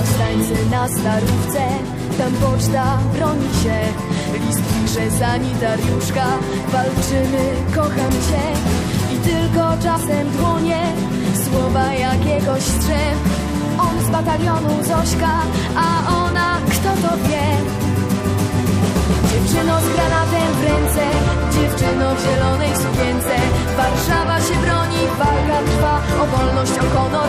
Powstańcy na starówce, tam poczta broni się. List pisze sanitariuszka, walczymy, kocham cię. I tylko czasem dłonie, słowa jakiegoś strzep. On z batalionu Zośka, a ona kto to wie? Dziewczyno z granatem w ręce, dziewczyno w zielonej sukience. Warszawa się broni, walka trwa o wolność, o honor.